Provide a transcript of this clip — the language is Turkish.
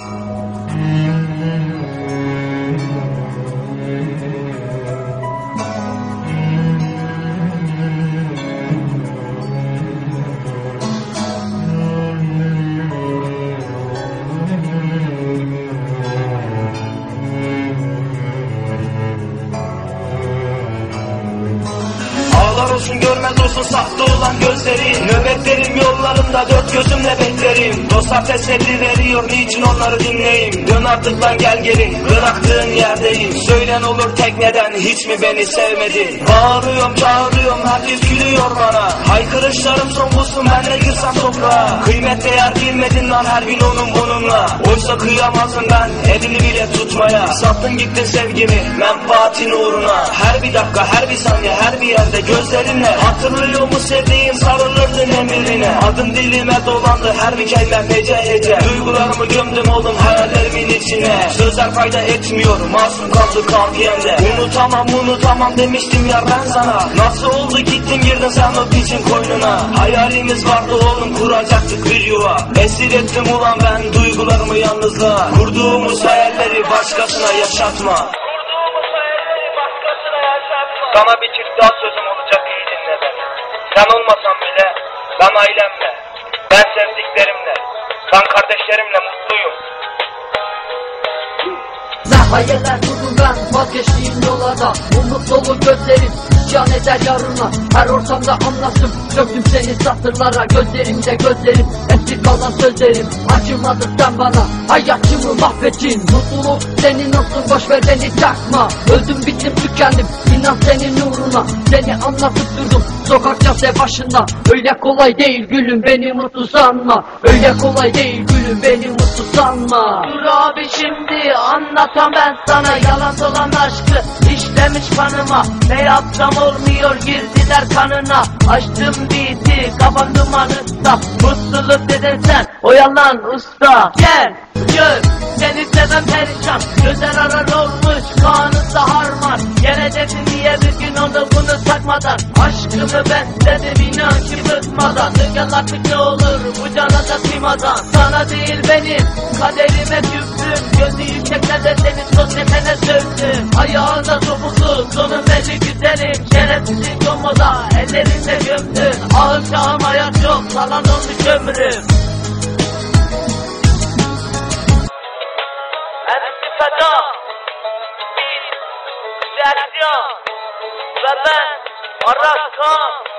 Thank you. Ağlar olsun görmez olsun sahte olan gözlerin Nöbetlerim yollarımda dört gözümle beklerim. Dostlar teselli veriyor niçin onları dinleyeyim? Dön artık lan gel geri bıraktığın yerdeyim. Söylen olur tekneden hiç mi beni sevmedin? Bağırıyorum çağırıyorum herkes gülüyor bana. Haykırışlarım son bulsun ben de girsem toprağa. Kıymet değer bilmedin lan her gün onun bununla. Oysa kıyamazım ben elini bile tutmaya. Sattın gittin sevgimi menfaatin uğruna Her bir dakika her bir saniye her bir yerde gözlerinle. Hatırlıyor mu sevdiğim sarılırdın Adın dilime dolandı her bir kelime hece hece. Duygularımı gömdüm oğlum hayallerimin içine. Sözler fayda etmiyor masum kaldı kafiyende Unutamam unutamam demiştim ya ben sana. Nasıl oldu gittin girdin sen o piçin koynuna? Hayalimiz vardı oğlum kuracaktık bir yuva. Esir ettim ulan ben duygularımı yalnızlığa. Kurduğumuz hayalleri başkasına yaşatma. Kurduğumuz hayalleri başkasına yaşatma. Sana bir çift daha sözüm olacak iyi dinle beni. Sen olmasan ben ailemle Ben sevdiklerimle Ben kardeşlerimle mutluyum. Hayaller kurdum ben vazgeçtiğim yollarda Umut dolu gözlerim isyan eder yarına. Her ortamda anlattım döktüm seni satırlara. Gözlerimde gözlerim eski kalan sözlerim. Acımadın sen bana hayatımı mahvettin. Mutluluk senin olsun boş ver beni takma. Öldüm bittim tükendim. İnan senin uğruna. Seni anlatıp durdum sokak cadde başında. Öyle kolay değil gülüm beni mutlu sanma. Öyle kolay değil gülüm beni mutlu sanma. Dur abi şimdi anlatam ben sana. Yalan dolan aşkı işlemiş kanıma. Ne yapsam olmuyor girdiler kanına. Açtım beat'i kafam dumanında. Mutluluk dedin sen o yalan usta. Gel gör seni seven perişan. Gözler arar olmuş kanında harman. Geleceksin diye bir gün onu bunu takmadan Aşkımı besledim inan ki bıkmadan Gel artık ne olur bu cana da kıymadan. Sana değil benim kaderime küptüm Gözü yükseklerde senin sosyetene sövdüm. Ayağında topuklu sonun belli güzelim Şerefsizlik olmadan ellerinde gömdüm. Ağır çağım hayat yok kalan olmuş ömrüm. Reaksiyon. Ve ben Aras う。